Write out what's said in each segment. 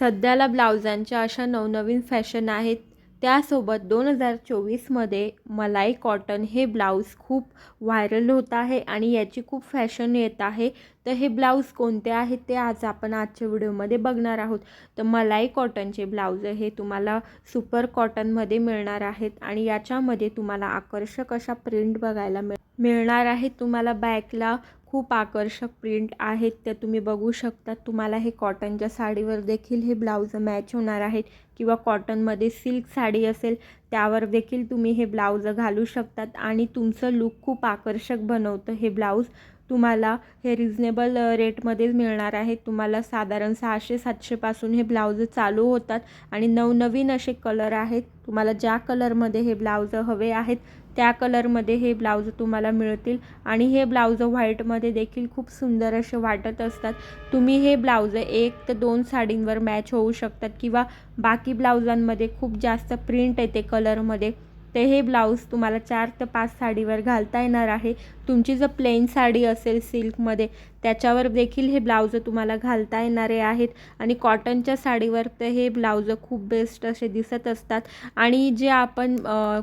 सध्याला ब्लाउजांच्या अशा नवनवीन फॅशन आहेत. त्यासोबत दोन हजार चोवीसमध्ये मलाई कॉटन हे ब्लाऊज खूप व्हायरल होत आहे आणि याची खूप फॅशन येत आहे. तर हे ब्लाऊज कोणते आहेत ते आज आपण आजच्या व्हिडिओमध्ये बघणार आहोत. तर मलाई कॉटनचे ब्लाऊज हे तुम्हाला सुपर कॉटनमध्ये मिळणार आहेत आणि याच्यामध्ये तुम्हाला आकर्षक अशा प्रिंट बघायला मिळ मिळणार आहेत. तुम्हाला बॅकला खूप आकर्षक प्रिंट आहेत. त्या तुम्ही बघू शकता. तुम्हाला हे कॉटनच्या साडीवर देखील हे ब्लाऊज मॅच होणार आहेत. किंवा कॉटनमध्ये सिल्क साडी असेल त्यावर देखील तुम्ही हे ब्लाऊज घालू शकतात. आणि तुमचं लुक खूप आकर्षक बनवतं हे ब्लाऊज तुम्हाला हे रिजनेबल रेटमध्येच मिळणार आहे. तुम्हाला साधारण सहाशे सातशेपासून हे ब्लाऊज चालू होतात आणि नवनवीन असे कलर आहेत. तुम्हाला ज्या कलरमध्ये हे ब्लाऊज हवे आहेत त्या कलरमध्ये हे ब्लाउज तुम्हाला मिळतील. आणि हे ब्लाऊज व्हाईटमध्ये देखील खूप सुंदर असे वाटत असतात. तुम्ही हे ब्लाउज एक ते दोन साडींवर मॅच होऊ शकतात किंवा बाकी ब्लाउजांमध्ये खूप जास्त प्रिंट येते कलरमध्ये ते हे ब्लाऊज तुम्हाला चार ते पाच साडीवर घालता येणार आहे. तुमची जर प्लेन साडी असेल सिल्कमध्ये त्याच्यावर देखील हे ब्लाऊज तुम्हाला घालता येणारे आहेत. आणि कॉटनच्या साडीवर तर हे ब्लाऊज खूप बेस्ट असे दिसत असतात. आणि जे आपण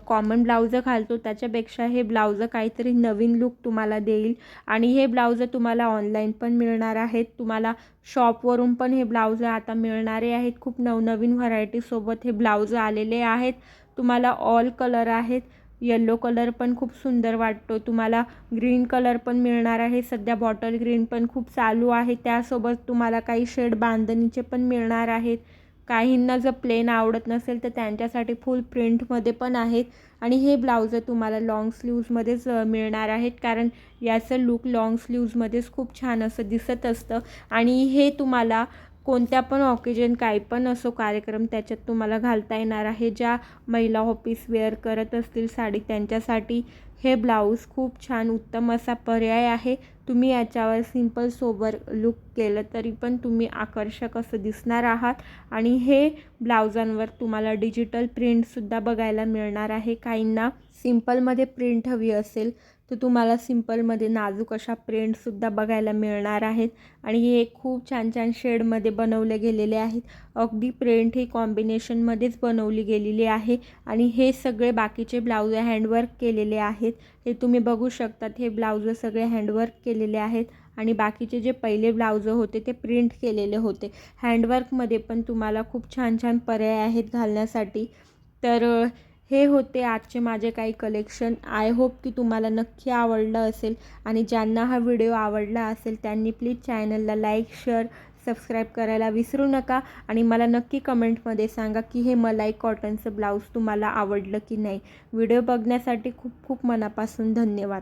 कॉमन ब्लाऊज घालतो त्याच्यापेक्षा हे ब्लाऊज काहीतरी नवीन लुक तुम्हाला देईल. आणि हे ब्लाऊज तुम्हाला ऑनलाईन पण मिळणार आहेत. तुम्हाला शॉपवरून पण हे ब्लाऊज आता मिळणारे आहेत. खूप नवनवीन व्हरायटीसोबत हे ब्लाऊज आलेले आहेत. तुम्हाला ऑल कलर आहेत. येल्लो कलर पण खूप सुंदर वाटतो. तुम्हाला ग्रीन कलर पण मिळणार आहे. सध्या बॉटल ग्रीन पण खूप चालू आहे. त्यासोबत तुम्हाला काही शेड बांधणीचे पण मिळणार आहेत. काहींना जर प्लेन आवडत नसेल तर त्यांच्यासाठी फुल प्रिंटमध्ये पण आहेत. आणि हे ब्लाऊज तुम्हाला लाँग स्लीव्जमध्येच मिळणार आहेत. कारण याचं लुक लाँग स्लीव्जमध्येच खूप छान असं दिसत असतं. आणि हे तुम्हाला कोणत्या पण ऑकेजन काही पण असो कार्यक्रम त्याच्यात तुम्हाला घालता येणार आहे. ज्या महिला ऑफिस वेअर करत असतील साडी त्यांच्यासाठी हे ब्लाऊज खूप छान उत्तम असा पर्याय आहे. तुम्ही याच्यावर सिंपल सोबर लुक केलं तरी पण तुम्ही आकर्षक असं दिसणार आहात. आणि हे ब्लाऊजांवर तुम्हाला डिजिटल प्रिंटसुद्धा बघायला मिळणार आहे. काहींना सिम्पलमध्ये प्रिंट हवी असेल तर तुम्हाला सिम्पलमध्ये नाजूक अशा प्रिंटसुद्धा बघायला मिळणार आहेत. आणि हे खूप छान छान शेडमध्ये बनवले गेलेले आहेत. अगदी प्रिंट ही कॉम्बिनेशनमध्येच बनवली गेलेली आहे. आणि हे सगळे बाकीचे ब्लाऊज हँडवर्क केलेले आहेत. हे तुम्ही बघू शकतात हे ब्लाऊज सगळे हँडवर्क केलेले आहेत. आणि बाकीचे जे पहिले ब्लाऊज होते ते प्रिंट केलेले होते. हँडवर्कमध्ये पण तुम्हाला खूप छान छान पर्याय आहेत घालण्यासाठी. तर हे होते आजचे माझे काही कलेक्शन आय होप की तुम्हाला नक्की आवडलं असेल आणि ज्यांना हा व्हिडिओ आवडला असेल त्यांनी प्लीज चॅनलला लाईक शेअर सबस्क्राईब करायला विसरू नका. आणि मला नक्की कमेंटमध्ये सांगा की हे मलाई कॉटनचं ब्लाऊज तुम्हाला आवडलं की नाही. व्हिडिओ बघण्यासाठी खूप खूप मनापासून धन्यवाद.